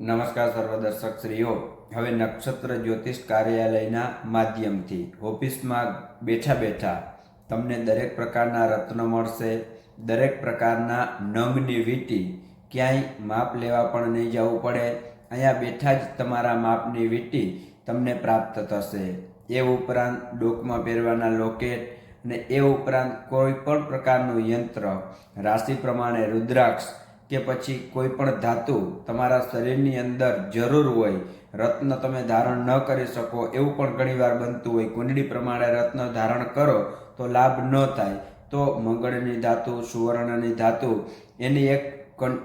નમસ્કાર સર્વ દર્શક શ્રીઓ હવે નક્ષત્ર જ્યોતિષ કાર્યાલયના માધ્યમથી ઓફિસમાં બેઠા બેઠા તમને દરેક પ્રકારના રત્ન મળશે, દરેક પ્રકારના નંગની વીંટી, ક્યાંય માપ લેવા પણ નહીં જવું પડે. અહીંયા બેઠા જ તમારા માપની વીંટી તમને પ્રાપ્ત થશે. એ ઉપરાંત ડોકમાં પહેરવાના લોકેટ અને એ ઉપરાંત કોઈ પણ પ્રકારનું યંત્ર, રાશિ પ્રમાણે રુદ્રાક્ષ કે પછી કોઈ પણ ધાતુ તમારા શરીરની અંદર જરૂર હોય, રત્ન તમે ધારણ ન કરી શકો, એવું પણ ઘણીવાર બનતું હોય. કુંડળી પ્રમાણે રત્ન ધારણ કરો તો લાભ ન થાય. તો મંગળની ધાતુ, સુવર્ણની ધાતુ, એની એક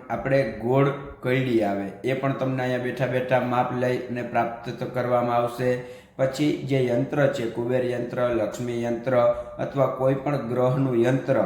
આપણે ગોળ કૈડી આવે. એ પણ તમને અહીંયા બેઠા બેઠા માપ લઈ અને પ્રાપ્ત કરવામાં આવશે. પછી જે યંત્ર છે, કુબેર યંત્ર, લક્ષ્મી યંત્ર અથવા કોઈ પણ ગ્રહનું યંત્ર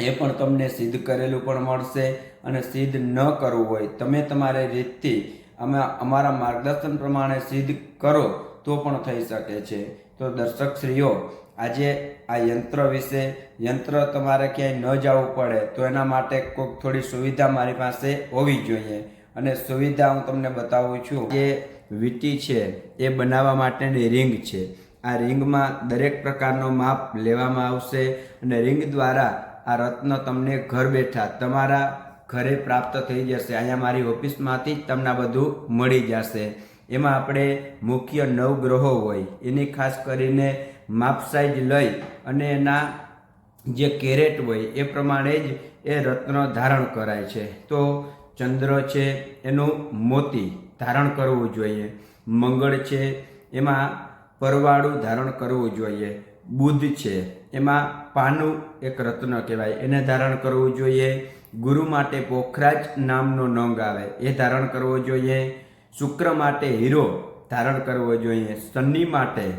એ પણ તમને સિદ્ધ કરેલું પણ મળશે અને સિદ્ધ ન કરવું હોય, તમે તમારી રીતથી અમે અમારા માર્ગદર્શન પ્રમાણે સિદ્ધ કરો તો પણ થઈ શકે છે. તો દર્શક શ્રીઓ, આજે આ યંત્ર વિશે, યંત્ર તમારે ક્યાંય ન જવું પડે, તો એના માટે કોઈક થોડી સુવિધા મારી પાસે હોવી જોઈએ. અને સુવિધા હું તમને બતાવું છું જે વીંટી છે, એ બનાવવા માટેની રિંગ છે. આ રિંગમાં દરેક પ્રકારનો માપ લેવામાં આવશે અને રિંગ દ્વારા આ રત્ન તમને ઘર બેઠા તમારા ઘરે પ્રાપ્ત થઈ જશે. અહીંયા મારી ઓફિસમાંથી જ તમને બધું મળી જશે. એમાં આપણે મુખ્ય નવ ગ્રહો હોય, એની ખાસ કરીને માપ સાઈઝ લઈ અને એના જે કેરેટ હોય, એ પ્રમાણે જ એ રત્ન ધારણ કરાય છે. તો ચંદ્ર છે, એનું મોતી ધારણ કરવું જોઈએ. મંગળ છે, એમાં પરવાળું ધારણ કરવું જોઈએ. બુધ છે. એમાં પાનું એક રત્ન કહેવાય. એને ધારણ કરવું જોઈએ. ગુરુ માટે પોખરાજ નામનો નંગ આવે. એ ધારણ કરવો જોઈએ. શુક્ર માટે હીરો ધારણ કરવો જોઈએ. શનિ માટે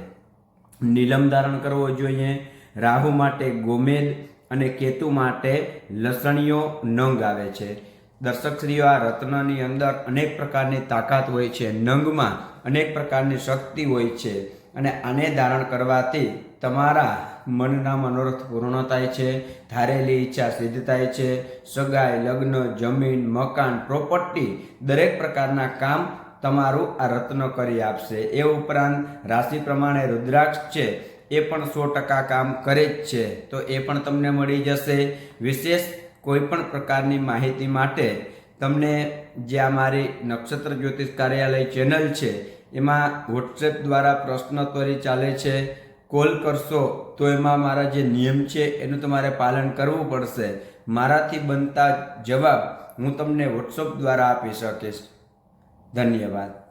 નીલમ ધારણ કરવો જોઈએ. રાહુ માટે ગોમેદ અને કેતુ માટે લસણીયો નંગ આવે છે. દર્શકશ્રીઓ આ રત્નની અંદર અનેક પ્રકારની તાકાત હોય છે. નંગમાં અનેક પ્રકારની શક્તિ હોય છે. અને આને ધારણ કરવાથી તમારા મનના મનોરથ પૂર્ણ થાય છે, ધારેલી ઈચ્છા સિદ્ધ થાય છે, સગાઈ, લગ્ન, જમીન, મકાન, પ્રોપર્ટી, દરેક પ્રકારના કામ તમારું આ રત્ન કરી આપશે. એ ઉપરાંત રાશિ પ્રમાણે રુદ્રાક્ષ છે, એ પણ સો ટકા કામ કરે જ છે. તો એ પણ તમને મળી જશે. વિશેષ કોઈ પણ પ્રકારની માહિતી માટે તમને જે આ મારી નક્ષત્ર જ્યોતિષ કાર્યાલય ચેનલ છે, એમાં વોટ્સએપ દ્વારા પ્રશ્નોત્તરી ચાલે છે, કોલ કરશો તો એમાં મારા જે નિયમ છે, એનું તમારે પાલન કરવું પડશે. મારાથી બનતા જવાબ હું તમને વોટ્સઅપ દ્વારા આપી શકીશ. ધન્યવાદ.